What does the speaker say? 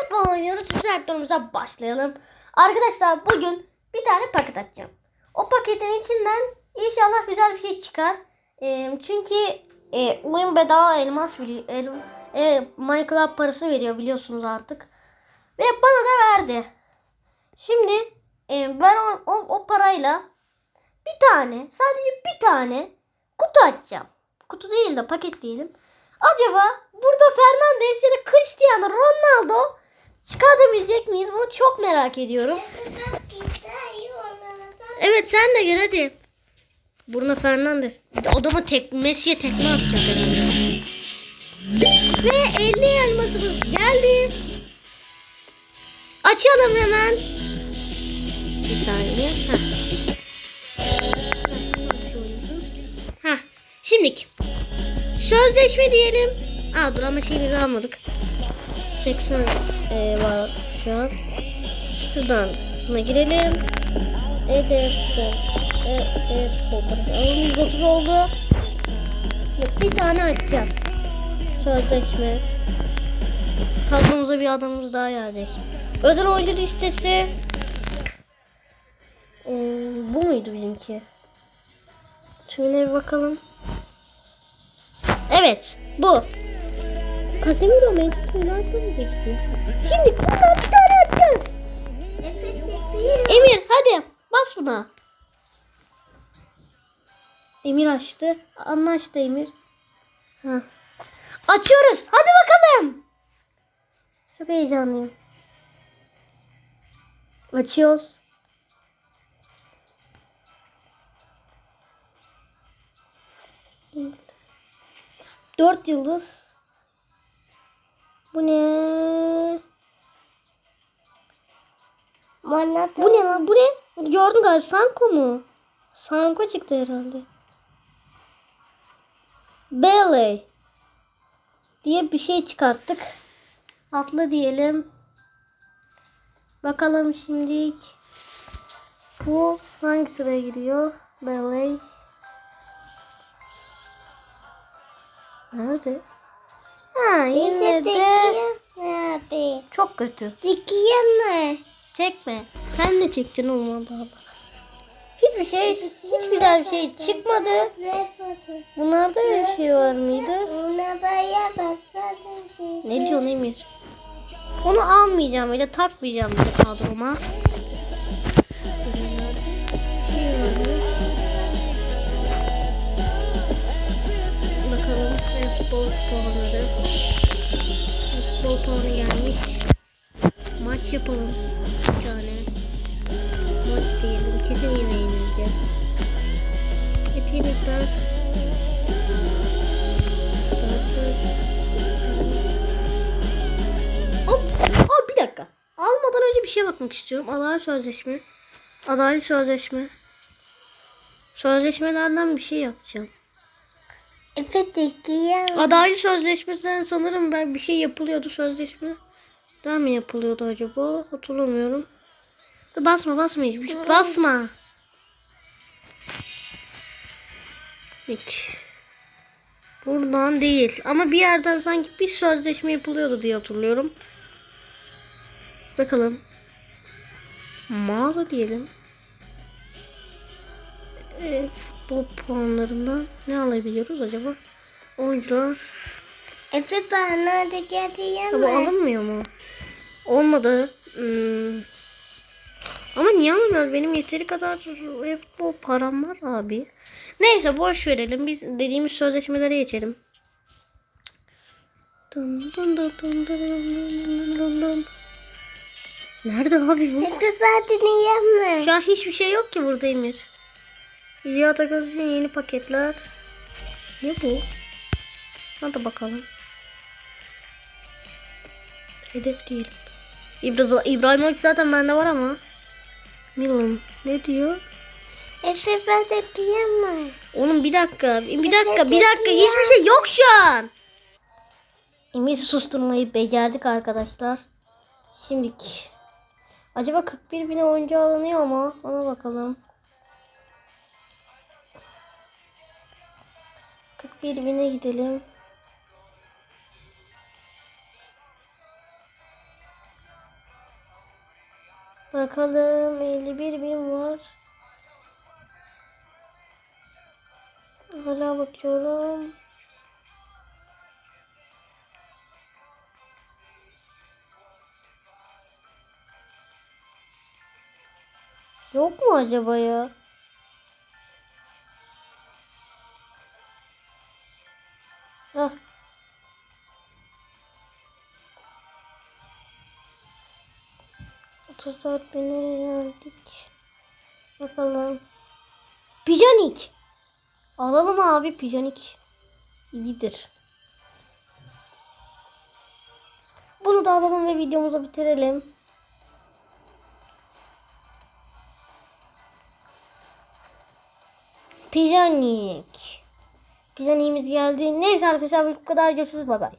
futbol oynuyoruz. Turumuza başlayalım. Arkadaşlar bugün bir tane paket açacağım. O paketin içinden inşallah güzel bir şey çıkar. Ee, çünkü e, oyun bedava elmas. El, e, Minecraft parası veriyor biliyorsunuz artık. Ve bana da verdi. Şimdi e, ben o, o, o parayla bir tane sadece bir tane kutu açacağım. Kutu değil de paket diyelim. Acaba burada Fernandes ya da Cristiano Ronaldo çıkartabilecek miyiz? Bunu çok merak ediyorum. Evet sen de gel hadi. Bruno Fernandes. Adama tek, Messi'ye tekme atacak herhalde. Ve 50 elmasımız geldi. Açalım hemen. Bir saniye. Heh. Heh. Şimdilik. Sözleşme diyelim. Aa dur ama şeyimizi almadık. 80 e, var şu an. Şuradan buna girelim. Hedef bol. Alalım 130 oldu. Bir tane açacağız. Sözleşme. Kadromuza bir adamımız daha gelecek. Özel oyuncu listesi. Ee, bu muydu bizimki? Şöyle bir bakalım. Evet, bu. Casemiro Manchester United'a geçti? Şimdi bundan bir tane atacağız. Emir hadi bas buna. Emir açtı. Anlaştı Emir. Ha. Açıyoruz. Hadi bakalım. Çok heyecanlıyım. Açıyoruz. Dört yıldız. Bu ne lan? Bu ne? Gördün galiba. Sanko mu? Sanko çıktı herhalde. Bailey diye bir şey çıkarttık. Atla diyelim. Bakalım şimdilik. Bu hangi sıraya giriyor? Bailey. Nerede? Ha yine de çok kötü. Dikiyeme. Çekme. Sen de çektin olmadı Allah. Hiçbir şey, hiç güzel bir şey çıkmadı. Bunlarda öyle bir şey var mıydı? Ne diyorsun Emir? Onu almayacağım öyle takmayacağım bir kadroma. Bakalım futbol puanları. Futbol puanı gelmiş. Maç yapalım. Bir tane. Maç diyelim. Kesin yine yenileceğiz. Yetenekler. Starter. Hop. Aa, bir dakika. Almadan önce bir şeye bakmak istiyorum. Adalet sözleşme. Adalet sözleşme. Sözleşmelerden bir şey yapacağım. Evet. Adalet sözleşmesinden sanırım ben bir şey yapılıyordu sözleşme. Daha mı yapılıyordu acaba? Hatırlamıyorum. Basma basma hiçbir şey. Basma. Peki. Buradan değil. Ama bir yerden sanki bir sözleşme yapılıyordu diye hatırlıyorum. Bakalım. Mağaza diyelim. Ee, futbol puanlarından ne alabiliyoruz acaba? Oyuncular. Efe bana da Ha, bu alınmıyor mu? Olmadı. Hmm. Ama niye almıyoruz? Benim yeteri kadar futbol param var abi. Neyse boş verelim. Biz dediğimiz sözleşmelere geçelim. Dın dın dın dın dın dın dın dın. Nerede abi bu? Bana yeme. Şu an hiçbir şey yok ki burada Emir. İlyat Agaz'ın yeni paketler. Ne bu? Hadi bakalım. Hedef diyelim. İbra İbrahimovic zaten bende var ama. Milan ne diyor? Efe bana yeme. Oğlum bir dakika. Bir dakika. Bir dakika. Hiçbir şey yok şu an. Emir'i susturmayı becerdik arkadaşlar. Şimdiki. Acaba 41 bine oyuncu alınıyor mu? Ona bakalım. 41 bine gidelim. Bakalım 51 bin var. Hala bakıyorum. Yok mu acaba ya? Ah 34 bine geldik. Bakalım. Pijanik. Alalım abi pijanik. İyidir. Bunu da alalım ve videomuzu bitirelim. Pijanik. Pijaniğimiz geldi. Neyse arkadaşlar bu kadar. Görüşürüz. Bay bay.